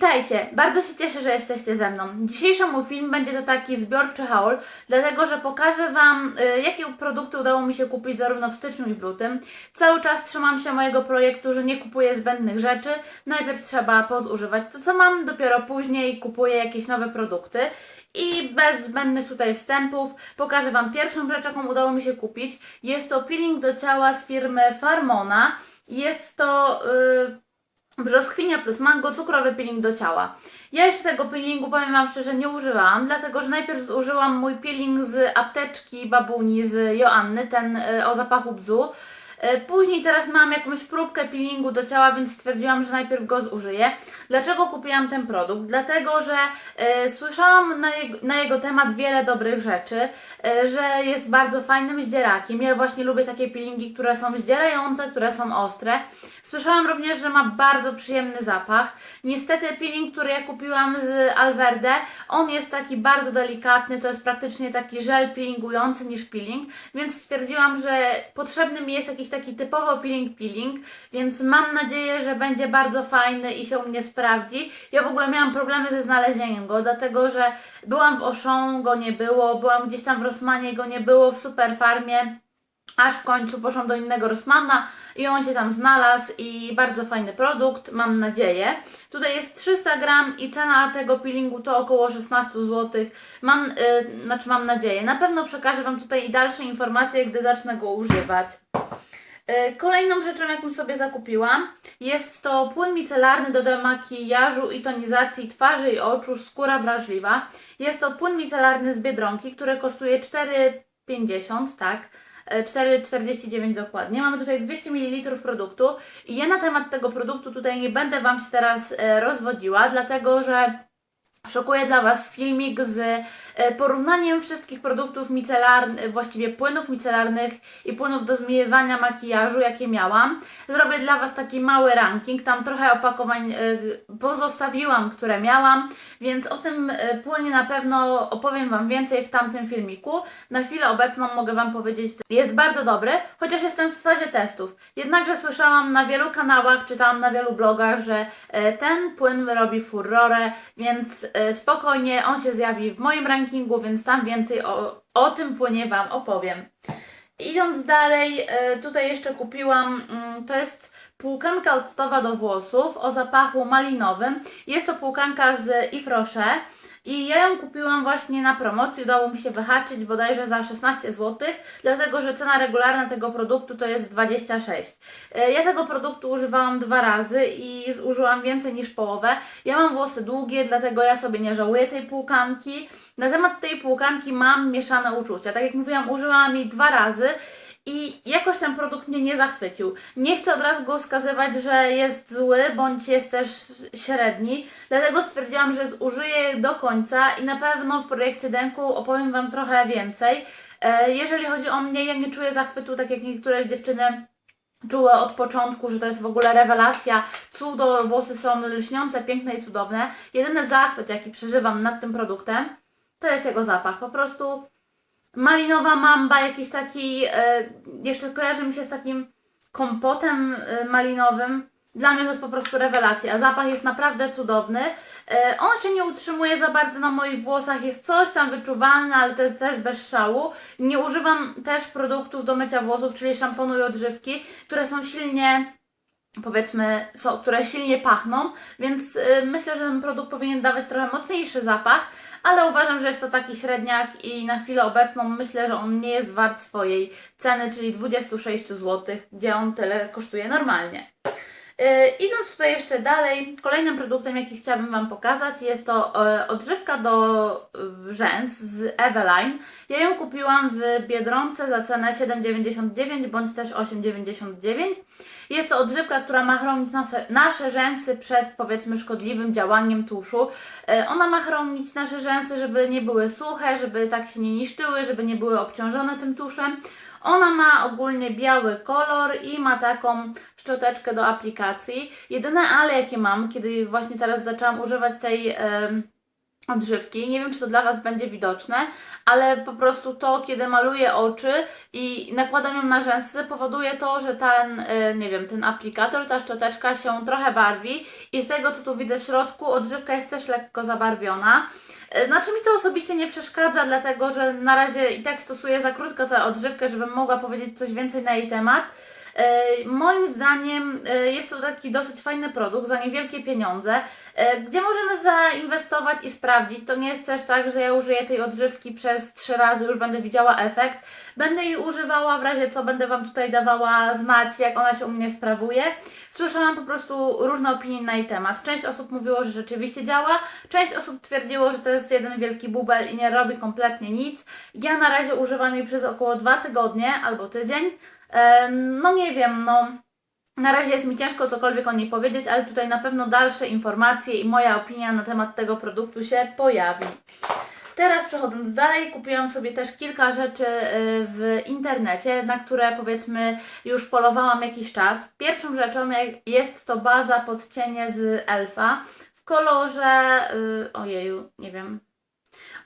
Witajcie! Bardzo się cieszę, że jesteście ze mną. Dzisiejszy mój film będzie to taki zbiorczy haul, dlatego że pokażę Wam, y, jakie produkty udało mi się kupić zarówno w styczniu i w lutym. Cały czas trzymam się mojego projektu, że nie kupuję zbędnych rzeczy. Najpierw trzeba pozużywać to, co mam, dopiero później kupuję jakieś nowe produkty. I bez zbędnych tutaj wstępów pokażę Wam pierwszą rzecz, jaką udało mi się kupić. Jest to peeling do ciała z firmy Farmona. Jest to... y, Brzoskwinia plus mango, cukrowy peeling do ciała. Ja jeszcze tego peelingu, powiem Wam szczerze, nie używałam, dlatego że najpierw zużyłam mój peeling z apteczki babuni z Joanny, ten y, o zapachu bzu. Y, Później teraz mam jakąś próbkę peelingu do ciała, więc stwierdziłam, że najpierw go zużyję. Dlaczego kupiłam ten produkt? Dlatego, że y, słyszałam na jego, na jego temat wiele dobrych rzeczy, y, że jest bardzo fajnym zdzierakiem. Ja właśnie lubię takie peelingi, które są zdzierające, które są ostre. Słyszałam również, że ma bardzo przyjemny zapach. Niestety peeling, który ja kupiłam z Alverde, on jest taki bardzo delikatny, to jest praktycznie taki żel peelingujący niż peeling, więc stwierdziłam, że potrzebny mi jest jakiś taki typowo peeling peeling, więc mam nadzieję, że będzie bardzo fajny i się u mnie sprawdzi. Ja w ogóle miałam problemy ze znalezieniem go, dlatego że byłam w Auchan, go nie było, byłam gdzieś tam w Rossmanie, go nie było, w Superfarmie. Aż w końcu poszłam do innego Rossmana i on się tam znalazł i bardzo fajny produkt, mam nadzieję. Tutaj jest 300 gram i cena tego peelingu to około 16 zł. Mam, yy, znaczy mam nadzieję. Na pewno przekażę Wam tutaj dalsze informacje, gdy zacznę go używać. Yy, Kolejną rzeczą, jaką sobie zakupiłam, jest to płyn micelarny do demakijażu i tonizacji twarzy i oczu, skóra wrażliwa. Jest to płyn micelarny z Biedronki, który kosztuje 4,50, tak? E, 4,49 dokładnie. Mamy tutaj 200 ml produktu i ja na temat tego produktu tutaj nie będę Wam się teraz e, rozwodziła, dlatego że Szokuję dla Was filmik z e, porównaniem wszystkich produktów micelarnych, właściwie płynów micelarnych i płynów do zmywania makijażu, jakie miałam. Zrobię dla Was taki mały ranking, tam trochę opakowań e, pozostawiłam, które miałam, więc o tym e, płynie na pewno opowiem Wam więcej w tamtym filmiku. Na chwilę obecną mogę Wam powiedzieć, jest bardzo dobry, chociaż jestem w fazie testów. Jednakże słyszałam na wielu kanałach, czytałam na wielu blogach, że e, ten płyn robi furorę, więc e, spokojnie on się zjawi w moim rankingu, więc tam więcej o, o tym płynie Wam opowiem. Idąc dalej, e, tutaj jeszcze kupiłam, mm, to jest płukanka octowa do włosów o zapachu malinowym. Jest to płukanka z Yves Rocher. I ja ją kupiłam właśnie na promocji, udało mi się wyhaczyć bodajże za 16 zł, dlatego że cena regularna tego produktu to jest 26. E, Ja tego produktu używałam dwa razy i zużyłam więcej niż połowę. Ja mam włosy długie, dlatego ja sobie nie żałuję tej płukanki. Na temat tej płukanki mam mieszane uczucia. Tak jak mówiłam, użyłam jej dwa razy i jakoś ten produkt mnie nie zachwycił. Nie chcę od razu go wskazywać, że jest zły, bądź jest też średni, dlatego stwierdziłam, że użyję do końca i na pewno w projekcie Denku opowiem Wam trochę więcej. E, Jeżeli chodzi o mnie, ja nie czuję zachwytu, tak jak niektóre dziewczyny czuły od początku, że to jest w ogóle rewelacja, cudo, włosy są lśniące, piękne i cudowne. Jedyny zachwyt, jaki przeżywam nad tym produktem, to jest jego zapach. Po prostu malinowa mamba, jakiś taki, e, jeszcze kojarzy mi się z takim kompotem e, malinowym. Dla mnie to jest po prostu rewelacja. Zapach jest naprawdę cudowny. E, on się nie utrzymuje za bardzo na moich włosach, jest coś tam wyczuwalne, ale to jest też bez szału. Nie używam też produktów do mycia włosów, czyli szamponu i odżywki, które są silnie powiedzmy, są, które silnie pachną, więc y, myślę, że ten produkt powinien dawać trochę mocniejszy zapach, ale uważam, że jest to taki średniak i na chwilę obecną myślę, że on nie jest wart swojej ceny, czyli 26 zł, gdzie on tyle kosztuje normalnie. Yy, idąc tutaj jeszcze dalej, kolejnym produktem, jaki chciałabym Wam pokazać, jest to e, odżywka do e, rzęs z Eveline. Ja ją kupiłam w Biedronce za cenę 7,99 bądź też 8,99. Jest to odżywka, która ma chronić nasze, nasze rzęsy przed powiedzmy szkodliwym działaniem tuszu. E, Ona ma chronić nasze rzęsy, żeby nie były suche, żeby tak się nie niszczyły, żeby nie były obciążone tym tuszem. Ona ma ogólnie biały kolor i ma taką szczoteczkę do aplikacji. Jedyne ale jakie mam, kiedy właśnie teraz zaczęłam używać tej em, odżywki. Nie wiem, czy to dla Was będzie widoczne, ale po prostu to, kiedy maluję oczy i nakładam ją na rzęsy, powoduje to, że ten, y, nie wiem, ten aplikator, ta szczoteczka się trochę barwi i z tego, co tu widzę w środku, odżywka jest też lekko zabarwiona. Y, Znaczy mi to osobiście nie przeszkadza, dlatego że na razie i tak stosuję za krótko tę odżywkę, żebym mogła powiedzieć coś więcej na jej temat. E, Moim zdaniem jest to taki dosyć fajny produkt za niewielkie pieniądze, gdzie możemy zainwestować i sprawdzić. To nie jest też tak, że ja użyję tej odżywki przez trzy razy, już będę widziała efekt. Będę jej używała, w razie co będę Wam tutaj dawała znać, jak ona się u mnie sprawuje. Słyszałam po prostu różne opinie na jej temat. Część osób mówiło, że rzeczywiście działa, część osób twierdziło, że to jest jeden wielki bubel i nie robi kompletnie nic. Ja na razie używam jej przez około dwa tygodnie albo tydzień. Em, No nie wiem, no. Na razie jest mi ciężko cokolwiek o niej powiedzieć, ale tutaj na pewno dalsze informacje i moja opinia na temat tego produktu się pojawi. Teraz przechodząc dalej, kupiłam sobie też kilka rzeczy y, w internecie, na które powiedzmy już polowałam jakiś czas. Pierwszą rzeczą jest to baza pod cienie z Elfa w kolorze, y, ojeju, nie wiem,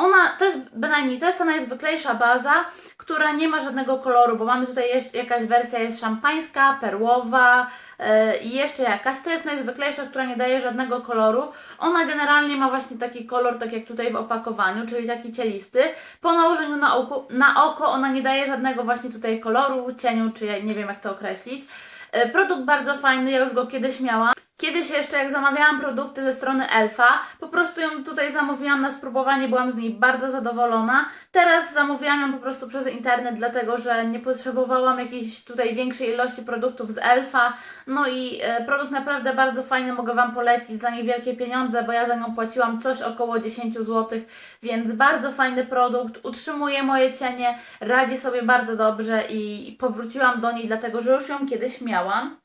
ona, to jest bynajmniej, to jest ta najzwyklejsza baza, która nie ma żadnego koloru, bo mamy tutaj jest, jakaś wersja jest szampańska, perłowa yy, i jeszcze jakaś. To jest najzwyklejsza, która nie daje żadnego koloru. Ona generalnie ma właśnie taki kolor, tak jak tutaj w opakowaniu, czyli taki cielisty. Po nałożeniu na oko, na oko ona nie daje żadnego właśnie tutaj koloru, cieniu, czy ja nie wiem jak to określić. Yy, Produkt bardzo fajny, ja już go kiedyś miałam. Kiedyś jeszcze jak zamawiałam produkty ze strony Elfa, po prostu ją tutaj zamówiłam na spróbowanie, byłam z niej bardzo zadowolona. Teraz zamówiłam ją po prostu przez internet, dlatego że nie potrzebowałam jakiejś tutaj większej ilości produktów z Elfa. No i e, produkt naprawdę bardzo fajny, mogę Wam polecić za niewielkie pieniądze, bo ja za nią płaciłam coś około 10 zł, więc bardzo fajny produkt, utrzymuje moje cienie, radzi sobie bardzo dobrze i powróciłam do niej, dlatego że już ją kiedyś miałam.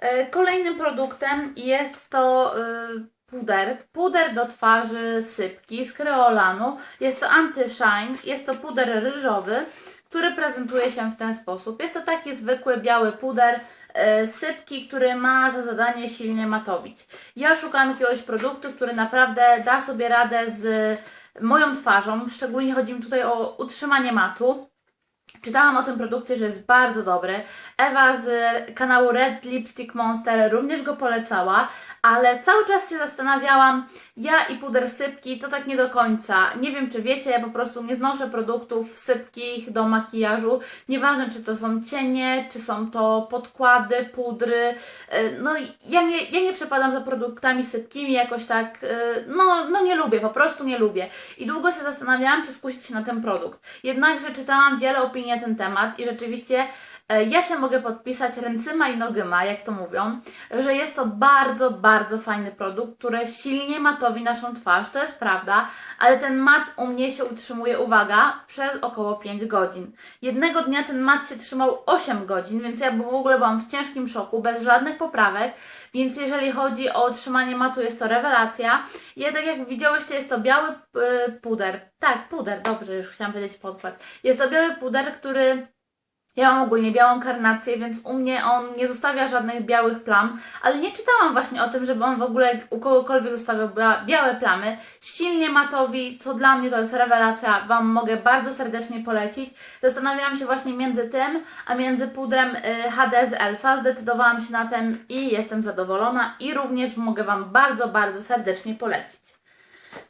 E, Kolejnym produktem jest to y, puder. Puder do twarzy sypki z kreolanu. Jest to anti-shine. Jest to puder ryżowy, który prezentuje się w ten sposób. Jest to taki zwykły biały puder y, sypki, który ma za zadanie silnie matowić. Ja szukam jakiegoś produktu, który naprawdę da sobie radę z moją twarzą. Szczególnie chodzi mi tutaj o utrzymanie matu. Czytałam o tym produkcie, że jest bardzo dobry. Ewa z kanału Red Lipstick Monster również go polecała, ale cały czas się zastanawiałam, ja i puder sypki to tak nie do końca. Nie wiem, czy wiecie, ja po prostu nie znoszę produktów sypkich do makijażu. Nieważne, czy to są cienie, czy są to podkłady, pudry. Yy, No, ja nie, ja nie przepadam za produktami sypkimi, jakoś tak, yy, no, no nie lubię, po prostu nie lubię. I długo się zastanawiałam, czy skusić się na ten produkt. Jednakże czytałam wiele opinii ten temat i rzeczywiście ja się mogę podpisać ręcyma i nogyma, jak to mówią, że jest to bardzo, bardzo fajny produkt, który silnie matowi naszą twarz, to jest prawda, ale ten mat u mnie się utrzymuje, uwaga, przez około 5 godzin. Jednego dnia ten mat się trzymał 8 godzin, więc ja w ogóle byłam w ciężkim szoku, bez żadnych poprawek, więc jeżeli chodzi o otrzymanie matu, jest to rewelacja. Ja, tak jak widziałyście, jest to biały y, puder. Tak, puder, dobrze, już chciałam powiedzieć podkład. Jest to biały puder, który ja mam ogólnie białą karnację, więc u mnie on nie zostawia żadnych białych plam, ale nie czytałam właśnie o tym, żeby on w ogóle u kogokolwiek zostawiał bia- białe plamy. Silnie matowi, co dla mnie to jest rewelacja, Wam mogę bardzo serdecznie polecić. Zastanawiałam się właśnie między tym, a między pudrem y, HD z Elfa. Zdecydowałam się na ten i jestem zadowolona i również mogę Wam bardzo, bardzo serdecznie polecić.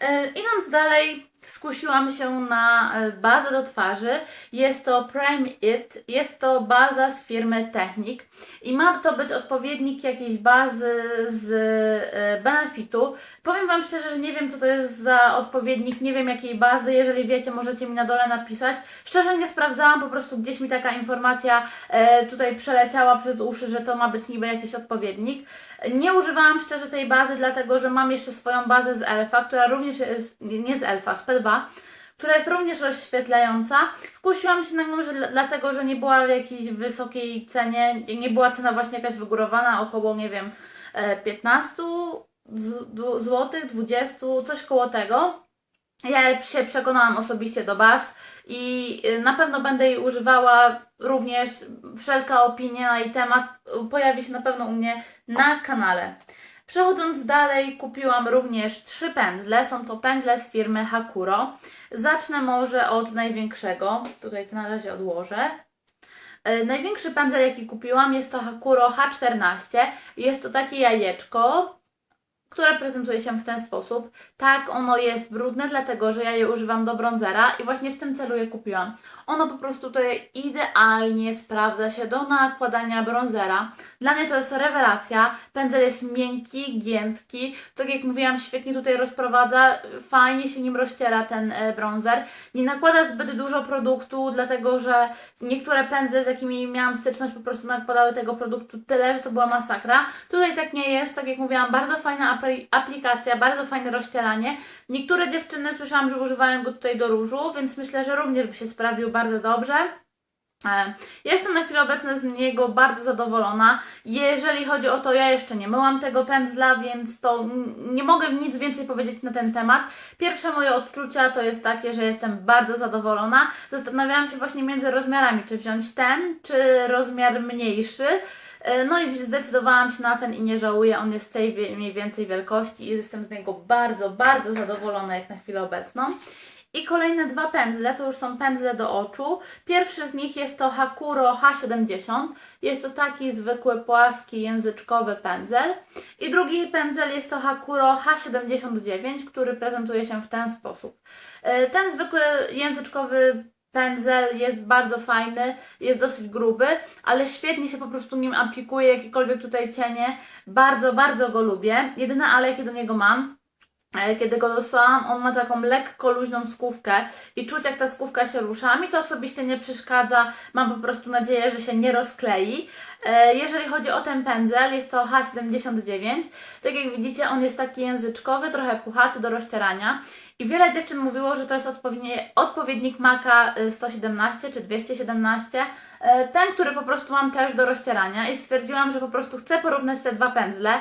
E, Idąc dalej, skusiłam się na e, bazę do twarzy. Jest to Prime It, jest to baza z firmy Technic i ma to być odpowiednik jakiejś bazy z e, Benefitu. Powiem Wam szczerze, że nie wiem co to jest za odpowiednik, nie wiem jakiej bazy, jeżeli wiecie możecie mi na dole napisać. Szczerze nie sprawdzałam, po prostu gdzieś mi taka informacja e, tutaj przeleciała przez uszy, że to ma być niby jakiś odpowiednik. Nie używałam szczerze tej bazy, dlatego że mam jeszcze swoją bazę z Elfa, która również jest, nie z Elfa, z P2, która jest również rozświetlająca. Skusiłam się na nią, że, dlatego że nie była w jakiejś wysokiej cenie, nie była cena właśnie jakaś wygórowana, około, nie wiem, e, 15 zł, 20, coś koło tego. Ja się przekonałam osobiście do baz i y, na pewno będę jej używała również. Wszelka opinia jej temat pojawi się na pewno u mnie na kanale. Przechodząc dalej, kupiłam również trzy pędzle. Są to pędzle z firmy Hakuro. Zacznę może od największego. Tutaj to na razie odłożę. E, Największy pędzel, jaki kupiłam, jest to Hakuro H14. Jest to takie jajeczko, które prezentuje się w ten sposób. Tak, ono jest brudne, dlatego że ja je używam do bronzera i właśnie w tym celu je kupiłam. Ono po prostu tutaj idealnie sprawdza się do nakładania bronzera. Dla mnie to jest rewelacja. Pędzel jest miękki, giętki. Tak jak mówiłam, świetnie tutaj rozprowadza. Fajnie się nim rozciera ten e, bronzer. Nie nakłada zbyt dużo produktu, dlatego że niektóre pędzle, z jakimi miałam styczność, po prostu nakładały tego produktu tyle, że to była masakra. Tutaj tak nie jest. Tak jak mówiłam, bardzo fajna aplikacja, bardzo fajne rozcieranie. Niektóre dziewczyny słyszałam, że używają go tutaj do różu, więc myślę, że również by się sprawił bardzo dobrze. E, Jestem na chwilę obecną z niego bardzo zadowolona. Jeżeli chodzi o to, ja jeszcze nie myłam tego pędzla, więc to nie mogę nic więcej powiedzieć na ten temat. Pierwsze moje odczucia to jest takie, że jestem bardzo zadowolona. Zastanawiałam się właśnie między rozmiarami, czy wziąć ten, czy rozmiar mniejszy. E, No i zdecydowałam się na ten i nie żałuję. On jest tej mniej więcej wielkości i jestem z niego bardzo, bardzo zadowolona jak na chwilę obecną. I kolejne dwa pędzle, to już są pędzle do oczu. Pierwszy z nich jest to Hakuro H70. Jest to taki zwykły, płaski, języczkowy pędzel. I drugi pędzel jest to Hakuro H79, który prezentuje się w ten sposób. E, Ten zwykły, języczkowy pędzel jest bardzo fajny, jest dosyć gruby, ale świetnie się po prostu nim aplikuje jakiekolwiek tutaj cienie. Bardzo, bardzo go lubię. Jedyne ale jakie do niego mam, E, kiedy go dostałam, on ma taką lekko luźną skówkę i czuć jak ta skówka się rusza. Mi to osobiście nie przeszkadza, mam po prostu nadzieję, że się nie rozklei. E, Jeżeli chodzi o ten pędzel, jest to H79. Tak jak widzicie, on jest taki języczkowy, trochę puchaty do rozcierania. I wiele dziewczyn mówiło, że to jest odpowiedni, odpowiednik Maka y, 117 czy 217. E, Ten, który po prostu mam też do rozcierania i stwierdziłam, że po prostu chcę porównać te dwa pędzle.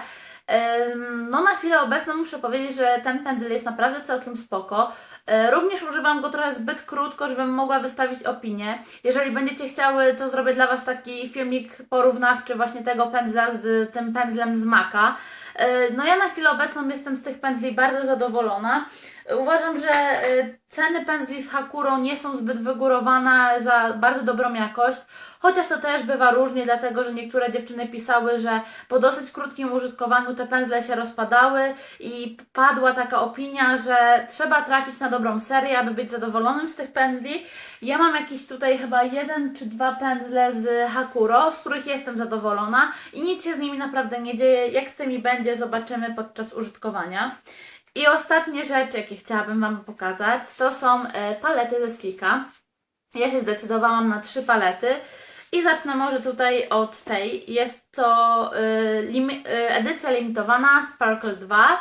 No na chwilę obecną muszę powiedzieć, że ten pędzel jest naprawdę całkiem spoko. E, Również używam go trochę zbyt krótko, żebym mogła wystawić opinię. Jeżeli będziecie chciały, to zrobię dla Was taki filmik porównawczy właśnie tego pędzla z tym pędzlem z Maka. No ja na chwilę obecną jestem z tych pędzli bardzo zadowolona. Uważam, że e, ceny pędzli z Hakuro nie są zbyt wygórowane za bardzo dobrą jakość, chociaż to też bywa różnie, dlatego że niektóre dziewczyny pisały, że po dosyć krótkim użytkowaniu te pędzle się rozpadały i padła taka opinia, że trzeba trafić na dobrą serię, aby być zadowolonym z tych pędzli. Ja mam jakieś tutaj chyba jeden czy dwa pędzle z Hakuro, z których jestem zadowolona i nic się z nimi naprawdę nie dzieje. Jak z tymi będzie, zobaczymy podczas użytkowania. I ostatnie rzeczy, jakie chciałabym Wam pokazać, to są e, palety ze Slika. Ja się zdecydowałam na trzy palety i zacznę może tutaj od tej. Jest to e, edycja limitowana Sparkle 2.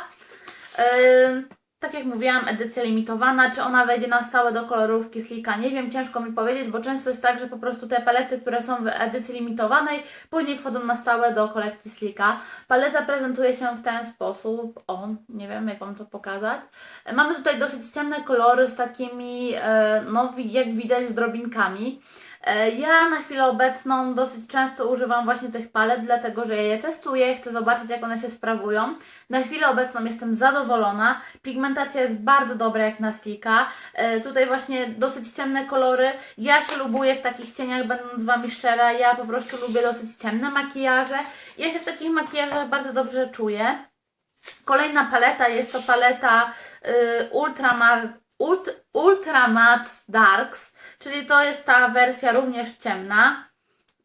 E, tak jak mówiłam, edycja limitowana. Czy ona wejdzie na stałe do kolorówki Slika? Nie wiem, ciężko mi powiedzieć, bo często jest tak, że po prostu te palety, które są w edycji limitowanej, później wchodzą na stałe do kolekcji Slika. Paleta prezentuje się w ten sposób. O, nie wiem, jak Wam to pokazać. Mamy tutaj dosyć ciemne kolory z takimi, e, no jak widać, z drobinkami. E, Ja na chwilę obecną dosyć często używam właśnie tych palet, dlatego że ja je testuję, chcę zobaczyć jak one się sprawują. Na chwilę obecną jestem zadowolona. Pigmentacja jest bardzo dobra jak na Slika. E, Tutaj właśnie dosyć ciemne kolory. Ja się lubuję w takich cieniach, będąc z Wami szczera. Ja po prostu lubię dosyć ciemne makijaże. Ja się w takich makijażach bardzo dobrze czuję. Kolejna paleta jest to paleta y, Ult, Ultramatte Darks, czyli to jest ta wersja również ciemna.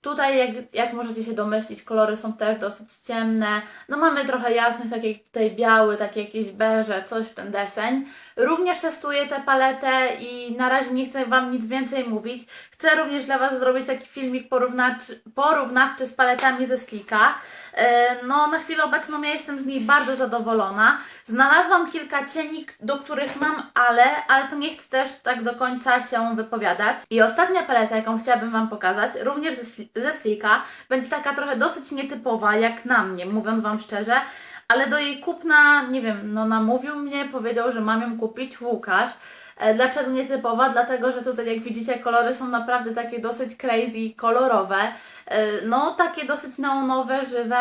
Tutaj, jak, jak możecie się domyślić, kolory są też dosyć ciemne. No mamy trochę jasnych, tak jak tutaj biały, takie jakieś beże, coś w ten deseń. Również testuję tę paletę i na razie nie chcę Wam nic więcej mówić. Chcę również dla Was zrobić taki filmik porównawczy, porównawczy z paletami ze Slika. E, No, na chwilę obecną ja jestem z niej bardzo zadowolona. Znalazłam kilka cieni, do których mam ale, ale to nie chcę też tak do końca się wypowiadać. I ostatnia paleta, jaką chciałabym Wam pokazać, również ze, Sli- ze Slika, będzie taka trochę dosyć nietypowa, jak na mnie, mówiąc Wam szczerze. Ale do jej kupna, nie wiem, no namówił mnie, powiedział, że mam ją kupić Łukasz. E, Dlaczego nietypowa? Dlatego, że tutaj jak widzicie kolory są naprawdę takie dosyć crazy, kolorowe. E, no takie dosyć neonowe, żywe.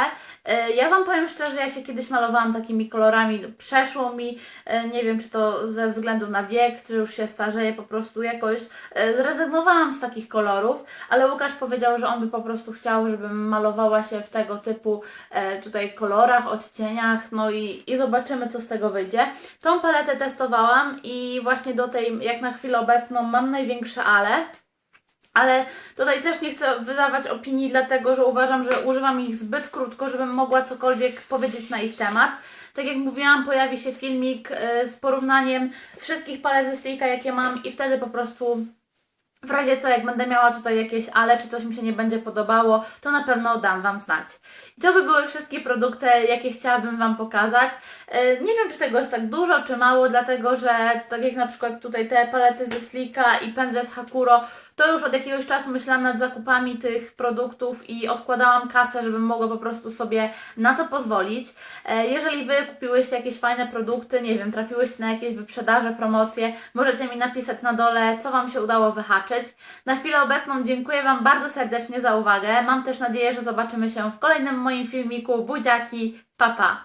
E, Ja Wam powiem szczerze, ja się kiedyś malowałam takimi kolorami, przeszło mi, e, nie wiem czy to ze względu na wiek, czy już się starzeję, po prostu jakoś zrezygnowałam z takich kolorów, ale Łukasz powiedział, że on by po prostu chciał, żebym malowała się w tego typu tutaj kolorach, odcieniach, no i, i zobaczymy co z tego wyjdzie. Tą paletę testowałam i właśnie do tej, jak na chwilę obecną, mam największe ale. Ale tutaj też nie chcę wydawać opinii, dlatego że uważam, że używam ich zbyt krótko, żebym mogła cokolwiek powiedzieć na ich temat. Tak jak mówiłam, pojawi się filmik e, z porównaniem wszystkich palet ze Sleeka, jakie mam i wtedy po prostu w razie co, jak będę miała tutaj jakieś ale, czy coś mi się nie będzie podobało, to na pewno dam Wam znać. I to by były wszystkie produkty, jakie chciałabym Wam pokazać. E, Nie wiem, czy tego jest tak dużo, czy mało, dlatego że tak jak na przykład tutaj te palety ze Sleeka i pędzle z Hakuro, to już od jakiegoś czasu myślałam nad zakupami tych produktów i odkładałam kasę, żebym mogła po prostu sobie na to pozwolić. E, Jeżeli Wy kupiłyście jakieś fajne produkty, nie wiem, trafiłyście na jakieś wyprzedaże, promocje, możecie mi napisać na dole, co Wam się udało wyhaczyć. Na chwilę obecną dziękuję Wam bardzo serdecznie za uwagę. Mam też nadzieję, że zobaczymy się w kolejnym moim filmiku. Buziaki, pa pa!